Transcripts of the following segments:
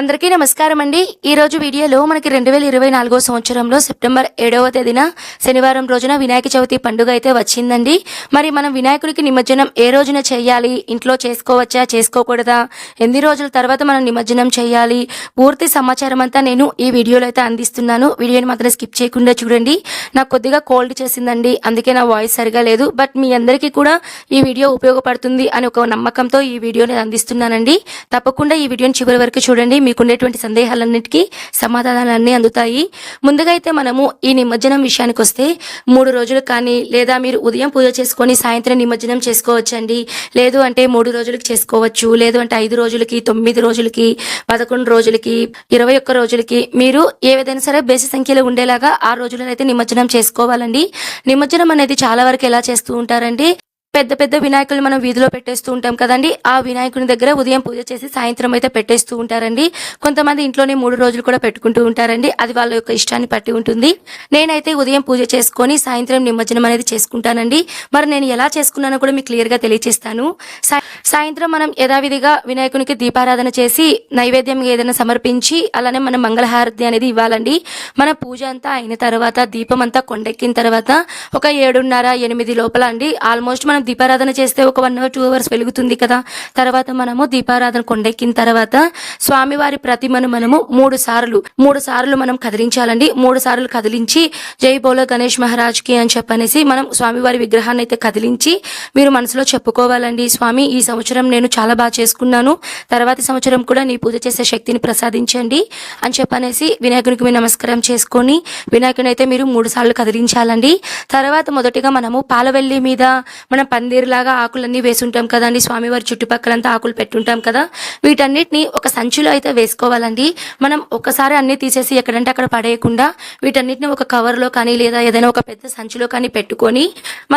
అందరికీ నమస్కారం అండి ఈ రోజు వీడియోలో మనకి రెండు వేల ఇరవై నాలుగో సంవత్సరంలో సెప్టెంబర్ ఏడవ తేదీన శనివారం రోజున వినాయక చవితి పండుగ అయితే వచ్చిందండి. మరి మనం వినాయకుడికి నిమజ్జనం ఏ రోజున చేయాలి? ఇంట్లో చేసుకోవచ్చా? చేసుకోకూడదా? ఎన్ని రోజుల తర్వాత మనం నిమజ్జనం చేయాలి? పూర్తి సమాచారం అంతా నేను ఈ వీడియోలో అయితే అందిస్తున్నాను. వీడియోని మాత్రం స్కిప్ చేయకుండా చూడండి. నాకు కొద్దిగా కోల్డ్ చేసిందండి. అందుకే నా వాయిస్ సరిగా లేదు. బట్ మీ అందరికీ కూడా ఈ వీడియో ఉపయోగపడుతుంది అని ఒక నమ్మకంతో ఈ వీడియోని అందిస్తున్నానండి. తప్పకుండా ఈ వీడియోని చివరి వరకు చూడండి. మీకుండేటువంటి సందేహాలన్నిటికీ సమాధానాలన్నీ అందుతాయి. ముందుగా అయితే మనము ఈ నిమజ్జనం విషయానికి వస్తే మూడు రోజులు కానీ లేదా మీరు ఉదయం పూజ చేసుకొని సాయంత్రం నిమజ్జనం చేసుకోవచ్చండి. లేదు అంటే మూడు రోజులకి చేసుకోవచ్చు. లేదు అంటే ఐదు రోజులకి తొమ్మిది రోజులకి పదకొండు రోజులకి ఇరవై ఒక్క రోజులకి మీరు ఏ విధంగా సరే బేసి సంఖ్యలో ఉండేలాగా ఆ రోజులను అయితే నిమజ్జనం చేసుకోవాలండి. నిమజ్జనం అనేది చాలా వరకు ఎలా చేస్తూ ఉంటారండి పెద్ద పెద్ద వినాయకులు మనం వీధిలో పెట్టేస్తూ ఉంటాం కదండి. ఆ వినాయకుని దగ్గర ఉదయం పూజ చేసి సాయంత్రం అయితే పెట్టేస్తూ ఉంటారండి. కొంతమంది ఇంట్లోనే మూడు రోజులు కూడా పెట్టుకుంటూ ఉంటారండి. అది వాళ్ళ యొక్క ఇష్టాన్ని పట్టి ఉంటుంది. నేనైతే ఉదయం పూజ చేసుకొని సాయంత్రం నిమజ్జనం అనేది చేసుకుంటానండి. మరి నేను ఎలా చేసుకున్నానో కూడా మీకు క్లియర్గా తెలియజేస్తాను సా- సాయంత్రం మనం యథావిధిగా వినాయకునికి దీపారాధన చేసి నైవేద్యం ఏదైనా సమర్పించి అలానే మనం మంగళహారతి అనేది ఇవ్వాలండి. మన పూజ అంతా అయిన తర్వాత దీపం అంతా కొండెక్కిన తర్వాత ఒక ఏడున్నర ఎనిమిది లోపల అండి. ఆల్మోస్ట్ మనం దీపారాధన చేస్తే ఒక వన్ అవర్ టూ అవర్స్ వెలుగుతుంది కదా. తర్వాత మనము దీపారాధన కొండెక్కిన తర్వాత స్వామివారి ప్రతిమను మనము మూడు సార్లు మూడు సార్లు మనం కదిలించాలండి. మూడు సార్లు కదిలించి జై బోలో గణేష్ మహారాజ్కి అని చెప్పనేసి మనం స్వామివారి విగ్రహాన్ని అయితే కదిలించి మీరు మనసులో చెప్పుకోవాలండి. స్వామి ఈ సంవత్సరం సంవత్సరం నేను చాలా బాగా చేసుకున్నాను. తర్వాతి సంవత్సరం కూడా నీ పూజ చేసే శక్తిని ప్రసాదించండి అని చెప్పనేసి వినాయకునికి మీరు నమస్కారం చేసుకొని వినాయకుని అయితే మీరు మూడు సార్లు కదిలించాలండి. తర్వాత మొదటిగా మనము పాలవెల్లి మీద మనం పందిరిలాగా ఆకులన్నీ వేసుంటాం కదండి. స్వామివారి చుట్టుపక్కలంతా ఆకులు పెట్టుంటాం కదా. వీటన్నిటిని ఒక సంచిలో అయితే వేసుకోవాలండి. మనం ఒకసారి అన్ని తీసేసి ఎక్కడంటే అక్కడ పడేయకుండా వీటన్నిటిని ఒక కవర్లో కానీ లేదా ఏదైనా ఒక పెద్ద సంచిలో కానీ పెట్టుకొని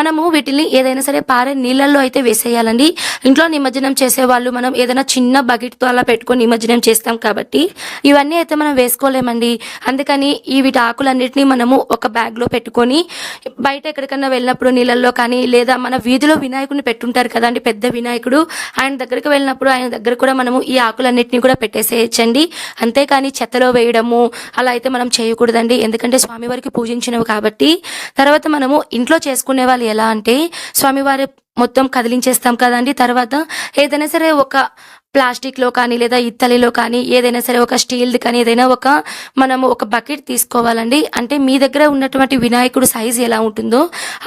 మనము వీటిని ఏదైనా సరే పారే నీళ్ళల్లో అయితే వేసేయాలండి. ఇంట్లో నిమజ్జనం చేసే వాళ్ళు మనం ఏదైనా చిన్న బకెట్తో అలా పెట్టుకొని నిమజ్జనం చేస్తాం కాబట్టి ఇవన్నీ అయితే మనం వేసుకోలేమండి. అందుకని ఈ వీటి ఆకులన్నిటిని మనము ఒక బ్యాగ్లో పెట్టుకొని బయట ఎక్కడికన్నా వెళ్ళినప్పుడు నీళ్ళల్లో కానీ లేదా మన వీధిలో వినాయకుడిని పెట్టుంటారు కదండి పెద్ద వినాయకుడు ఆయన దగ్గరికి వెళ్ళినప్పుడు ఆయన దగ్గర కూడా మనము ఈ ఆకులన్నిటిని కూడా పెట్టేసేయచ్చండి. అంతేకాని చెత్తలో వేయడము అలా అయితే మనం చేయకూడదండి. ఎందుకంటే స్వామివారికి పూజించినవి కాబట్టి. తర్వాత మనము ఇంట్లో చేసుకునే వాళ్ళు ఎలా అంటే స్వామివారి మొత్తం కదిలించేస్తాం కదండి. తర్వాత ఏదైనా సరే ఒక ప్లాస్టిక్లో కానీ లేదా ఇత్తలిలో కానీ ఏదైనా సరే ఒక స్టీల్ది కానీ ఏదైనా ఒక మనము ఒక బకెట్ తీసుకోవాలండి. అంటే మీ దగ్గర ఉన్నటువంటి వినాయకుడు సైజు ఎలా ఉంటుందో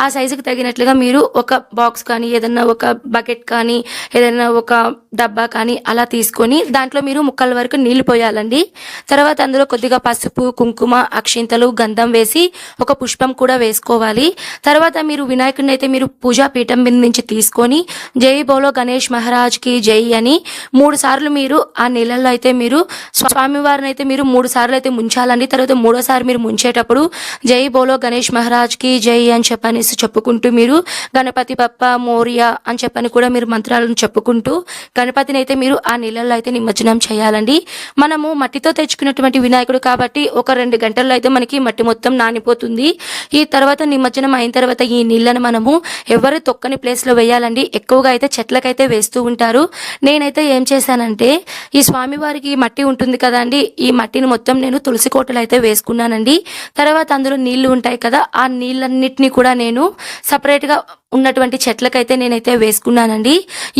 ఆ సైజుకి తగినట్లుగా మీరు ఒక బాక్స్ కానీ ఏదైనా ఒక బకెట్ కానీ ఏదైనా ఒక డబ్బా కానీ అలా తీసుకొని దాంట్లో మీరు ముక్కల వరకు నీళ్ళు పోయాలండి. తర్వాత అందులో కొద్దిగా పసుపు కుంకుమ అక్షింతలు గంధం వేసి ఒక పుష్పం కూడా వేసుకోవాలి. తర్వాత మీరు వినాయకుడిని అయితే మీరు పూజా పీఠం మీద నుంచి తీసుకొని జై బోలో గణేష్ మహారాజ్కి జై అని మూడు సార్లు మీరు ఆ నీళ్ళల్లో అయితే మీరు స్వామివారిని అయితే మీరు మూడు సార్లు అయితే ముంచాలండి. తర్వాత మూడోసారి మీరు ముంచేటప్పుడు జై బోలో గణేష్ మహారాజ్కి జై అని చెప్పనేసి చెప్పుకుంటూ మీరు గణపతి పప్ప మోరియా అని చెప్పని కూడా మీరు మంత్రాలను చెప్పుకుంటూ గణపతిని అయితే మీరు ఆ నీళ్ళల్లో అయితే నిమజ్జనం చేయాలండి. మనము మట్టితో తెచ్చుకున్నటువంటి వినాయకుడు కాబట్టి ఒక రెండు గంటల్లో అయితే మనకి మట్టి మొత్తం నానిపోతుంది. ఈ తర్వాత నిమజ్జనం అయిన తర్వాత ఈ నీళ్ళను మనము ఎవరు తొక్కని ప్లేస్లో వేయాలండి? ఎక్కువగా అయితే చెట్లకైతే వేస్తూ ఉంటారు. నేనైతే ఏం చేశానంటే ఈ స్వామివారికి మట్టి ఉంటుంది కదా అండి ఈ మట్టిని మొత్తం నేను తులసి కోటలు అయితే వేసుకున్నానండి. తర్వాత అందులో నీళ్ళు ఉంటాయి కదా ఆ నీళ్ళన్నిటిని కూడా నేను సపరేట్గా ఉన్నటువంటి చెట్లకైతే నేనైతే వేసుకున్నానండి.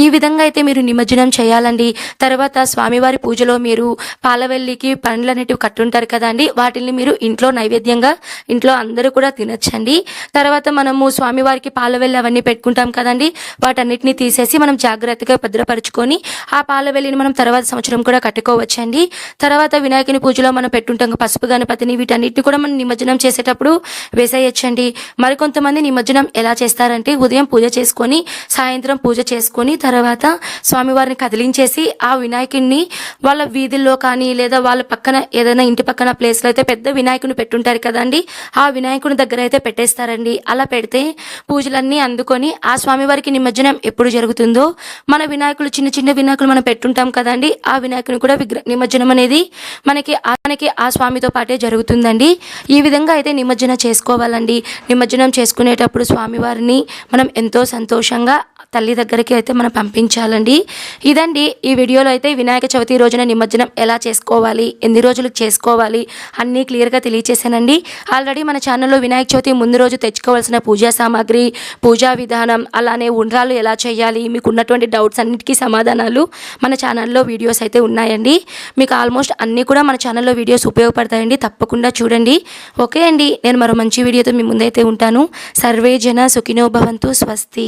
ఈ విధంగా అయితే మీరు నిమజ్జనం చేయాలండి. తర్వాత స్వామివారి పూజలో మీరు పాలవెల్లికి పండ్లు అనేటివి కట్టుంటారు కదండి వాటిని మీరు ఇంట్లో నైవేద్యంగా ఇంట్లో అందరూ కూడా తినచ్చండి. తర్వాత మనము స్వామివారికి పాలవెల్లి అవన్నీ పెట్టుకుంటాం కదండి వాటన్నిటిని తీసేసి మనం జాగ్రత్తగా భద్రపరుచుకొని ఆ పాలవెల్లిని మనం తర్వాత సంవత్సరం కూడా కట్టుకోవచ్చండి. తర్వాత వినాయకుని పూజలో మనం పెట్టుంటాం పసుపు గణపతిని వీటన్నిటిని కూడా మనం నిమజ్జనం చేసేటప్పుడు వేసేయచ్చండి. మరికొంతమంది నిమజ్జనం ఎలా చేస్తారంటే ఉదయం పూజ చేసుకొని సాయంత్రం పూజ చేసుకొని తర్వాత స్వామివారిని కదిలించేసి ఆ వినాయకుడిని వాళ్ళ వీధుల్లో కానీ లేదా వాళ్ళ పక్కన ఏదైనా ఇంటి పక్కన ప్లేస్లో అయితే పెద్ద వినాయకుని పెట్టుంటారు కదండి. ఆ వినాయకుని దగ్గర అయితే పెట్టేస్తారండి. అలా పెడితే పూజలన్నీ అందుకొని ఆ స్వామివారికి నిమజ్జనం ఎప్పుడు జరుగుతుందో మన వినాయకులు చిన్న చిన్న వినాయకులు మనం పెట్టుంటాం కదండి. ఆ వినాయకుని కూడా విగ్ర నిమజ్జనం అనేది మనకి మనకి ఆ స్వామితో పాటే జరుగుతుందండి. ఈ విధంగా అయితే నిమజ్జనం చేసుకోవాలండి. నిమజ్జనం చేసుకునేటప్పుడు స్వామివారిని మనం ఎంతో సంతోషంగా తల్లి దగ్గరికి అయితే మనం పంపించాలండి. ఇదండి ఈ వీడియోలో అయితే వినాయక చవితి రోజున నిమజ్జనం ఎలా చేసుకోవాలి ఎన్ని రోజులకు చేసుకోవాలి అన్నీ క్లియర్గా తెలియచేశానండి. ఆల్రెడీ మన ఛానల్లో వినాయక చవితి ముందు రోజు తెచ్చుకోవాల్సిన పూజా సామాగ్రి పూజా విధానం అలానే ఉండ్రాలు ఎలా చేయాలి మీకు ఉన్నటువంటి డౌట్స్ అన్నిటికీ సమాధానాలు మన ఛానల్లో వీడియోస్ అయితే ఉన్నాయండి. మీకు ఆల్మోస్ట్ అన్నీ కూడా మన ఛానల్లో వీడియోస్ ఉపయోగపడతాయండి. తప్పకుండా చూడండి. ఓకే అండి. నేను మరో మంచి వీడియోతో మీ ముందైతే ఉంటాను. సర్వే జన సుఖినోభవంతు స్వస్తి.